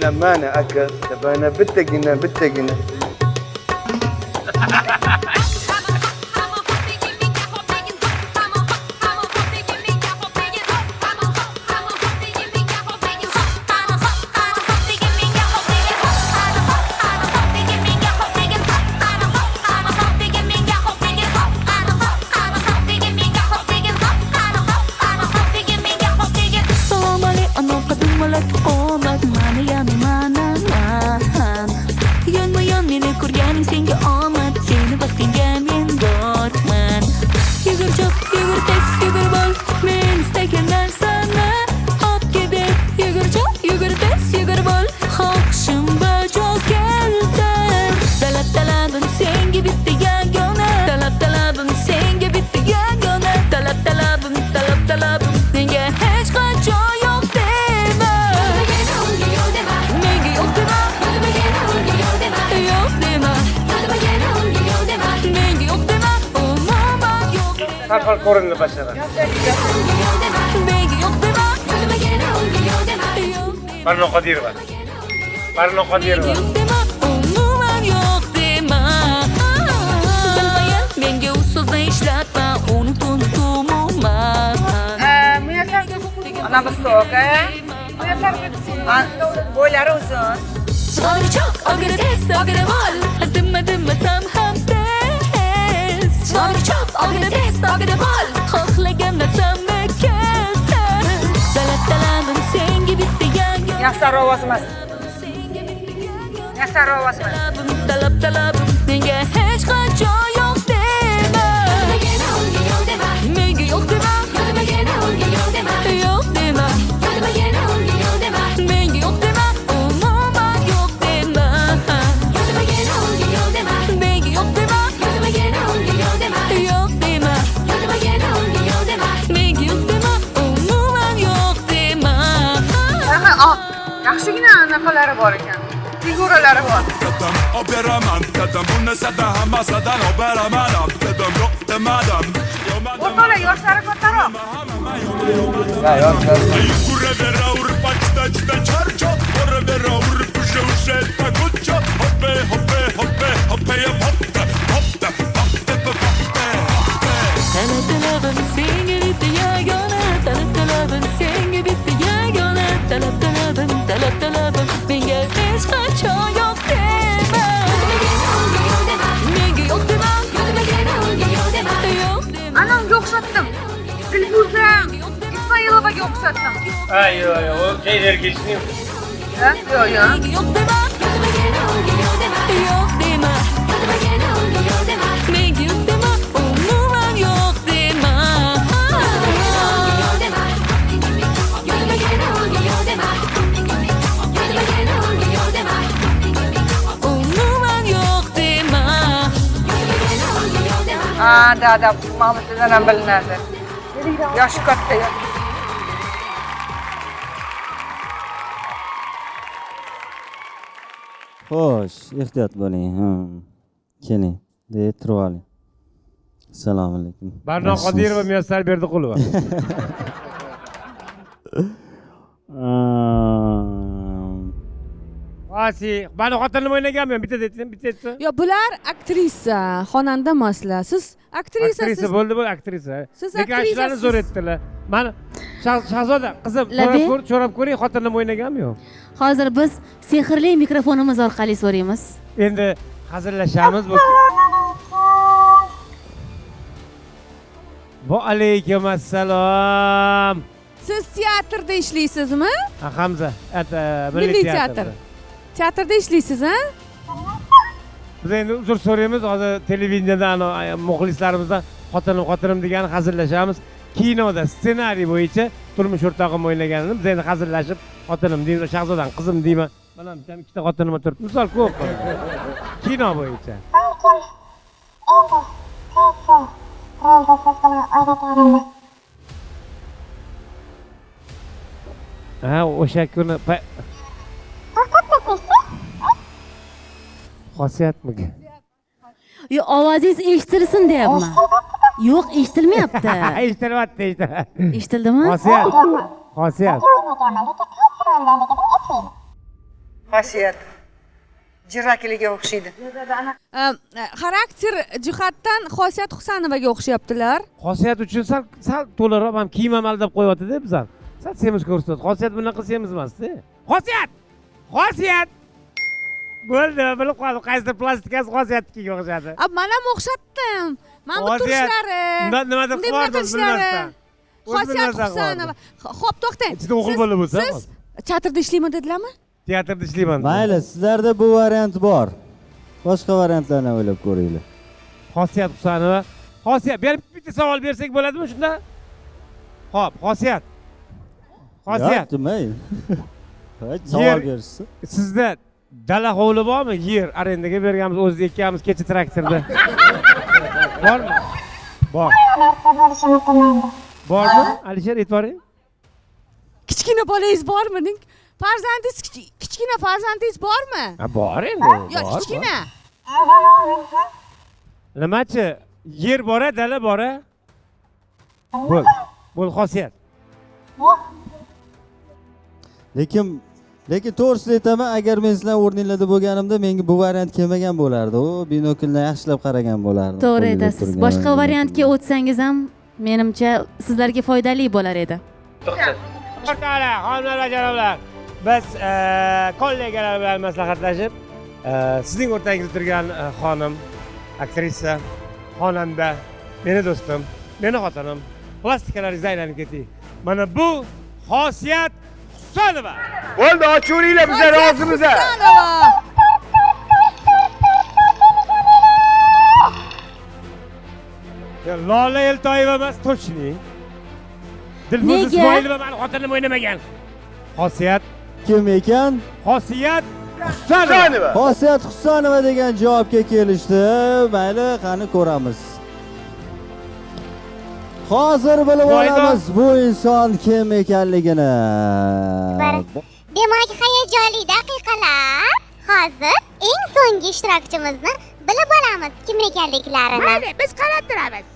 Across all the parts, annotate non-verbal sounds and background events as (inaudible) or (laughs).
إحنا ما ناكل طب انا بتقنا بتقنا Oh my god. Menge ussuz ne işletme Unut unut umuman Muyassar anavi so'ka muyassar bo'ylari uzun Sonra çok agre test agre bol Dımme dımme tam ham test Sonra çok agre test yoshlar ovoz emas yoshlar ovoz emas talab talabim menga hech qachon yaxshigina anaqalari bor ekan. Figuralari bor. Dedim operaman. Dedim bu ne sada hamasadan operaman. Dedim yok demedim o'rtoqlar yoshlari kattaroq Ya o'xshatdim Ay yo yo o şeyler geçti. Ha? yo'q Menge yok deme Yok deme yok deme Umuman yok deme Umuman Xo'sh, ehtiyot bo'ling. Keling, de turib oling. Assalomu alaykum. Barno? Qodirova Muyassar Berdiqulova. (laughs) Aa, Vasi, bani xotinim o'ynaganman, bitta aytsin, bitta aytsin. Yo bular aktrisa, xonanda emaslar. Siz aktrisa, Aktrisa siz bo'ldi bu aktrisa. Siz aktrisa, zo'r etdilar. Mani shahzoda qizim so'rab ko'r so'rab ko'ring xotinim o'ynaganmi yo'q. Hozir biz sehrli mikrofonimiz orqali so'raymiz. Endi hazillashamiz bu va alaykum assalom. Siz teatrda ishlaysizmi? Hamza e, milliy teatr. Teatrda ishlaysiz a biz endi uzr so'raymiz hozir televideniyadan muxlislarimizdan xotinim xotinim degani hazillashamiz. Kinoda ssenariy bo'yicha turmush o'rtog'im o'ynaganini biz endi hazillashib xotinim deymiz, shahzodam qizim deyman. Mana bitta ikkita xotinim o'tiribdi. Misol ko'p. Kino bo'yicha. Ha, o'sha kuni xosiyatmi? Yo ovozingiz eshitilsin deyapman. Yo'q, eshitilmayapti. (laughs) Eshitilyapti, eshitilyapti. Eshitildimi? Xosiyat. Xosiyat. xosiyat. Jirrakligi o'xshaydi. Xarakter jihatdan xosiyat husanovaga o'xshayaptilar. Xosiyat uchun sal sal to'laroq ham kiyim ham aldab qo'yyaptida bizlar sal semiz ko'rsatadi xosiyat bunaqa semiz emasda xosiyat xosiyat bo'ldi bilib qoldim. Qaysidir plastikasi xosiyatnikiga o'xshadi A, man ham o'xshatdim mana bu Xosiyat, turishlari nima- nimadir bunday qilardim bunaqa ishlari. bilmasdan. Xosiyat husanova ho'p to'xtang Ichida o'g'il bola bo'lsa siz teatrda ishlayman dedilarmi teatrda ishlayman mayli sizlarda bu variant bor boshqa variantlarni o'ylab ko'ringlar xosiyat husanova xosiyat berib bitta savol bersak bo'ladimi shunda ho'p xosiyat xosiyat Yer- savol berishsin sizda dala hovli bormi yer arendaga berganmiz o'zida ekkanmiz kecha traktorda bormi bor bormi alisher aytvoring kichkina bolangiz bormi Ning- farzandingiz kichik- kichkina farzandingiz bormi ha bor endi yo bor. nimachi yer bor a dala bor a bo'l bo'l xosiyat lekin lekin to'g'risini aytaman agar men sizlar o'rninglarda bo'lganimda menga bu variant kelmagan bo'lardi. U binoklni yaxshilab qaragan bo'lardim to'g'ri aytasiz boshqa variantga o'tsangiz ham menimcha sizlarga foydali bo'lar edi. O'rtoqlar xonimlar va janoblar biz eh, kollegalar bilan maslahatlashib eh, sizning o'rtangizda turgan eh, xonim aktrisa xonanda meni do'stim meni xotinim plastikalaringizni aylanib keting mana bu xosiyat Söyleme. Oldu açuriyle bize razımıza. Lale el tayyibe bas toşni. Dilfuz İsmail ve ben hotelim oynamagan. Xosiyat kim ekan? Xosiyat Husanova. Xosiyat Husanova degan javobga kelishdi. Mayli, qani ko'ramiz hozir bilib olamiz bu inson kim ekanligini Demak, hayajonli daqiqalar. Hozir eng so'nggi ishtirokchimizni bilib olamiz kim ekanliklarini. Mayli, biz qarab turamiz.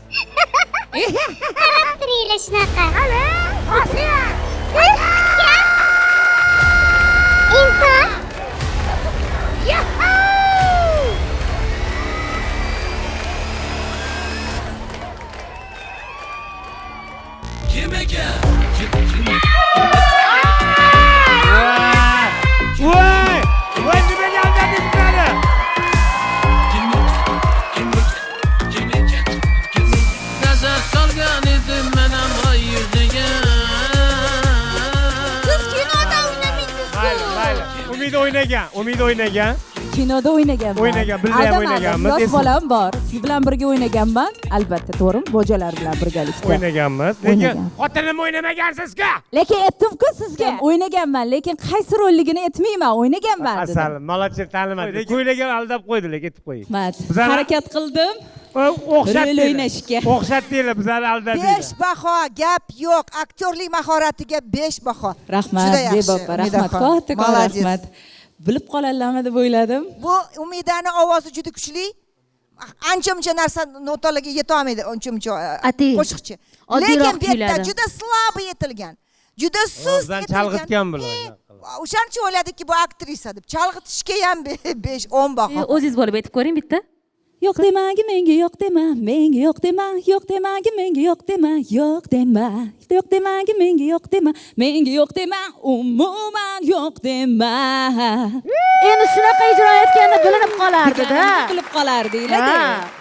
qarab (laughs) turinglar shunaqa. Hali, Xosiyat. Siz umid o'ynagan umid o'ynagan kinoda o'ynaganman. O'ynagan, ham Aldamadim, o'ynaganmiz, yosh bolam bor. Siz bilan birga o'ynaganman. Albatta to'g'rimi bojalar bilan birgalikda. O'ynaganmiz. Lekin xotinim o'ynamagansiz-ku! Lekin aytdimku sizga o'ynaganman lekin qaysi rolligini aytmayman o'ynaganman asal молодец tanimadi lekin o'ylagan aldab qo'ydi lekin aytib qo'ying. Harakat qildim. Rol o'xshatdinglar. O'ynashga. O'xshatdinglar bizani aldadinglar baho gap yo'q. Aktyorlik mahoratiga besh baho. Rahmat Juda yaxshi, zebo opa. Rahmat kattakon rahmat bilib qoladilarmi deb o'yladim. Bu umidani ovozi juda kuchli. Ancha muncha narsa notalarga yetolmaydi uncha muncha Ati, qo'shiqchi. lekin bu yerda juda slabo yetilgan juda sust chalg'itgan bular. He, o'shancha o'yladikki bu aktrisa deb chalg'itishga ham be- besh o'n E, baho o'zingiz bo'lib aytib ko'ring bitta yo'q demagi menga yo'q dema menga yo'q dema yo'q demagi menga yo'q dema yo'q dema yo'q demagi menga yo'q dema menga yo'q dema umuman yo'q dema endi shunaqa ijro etganda bilinib qolardida. Qilib qolardinglar Ha.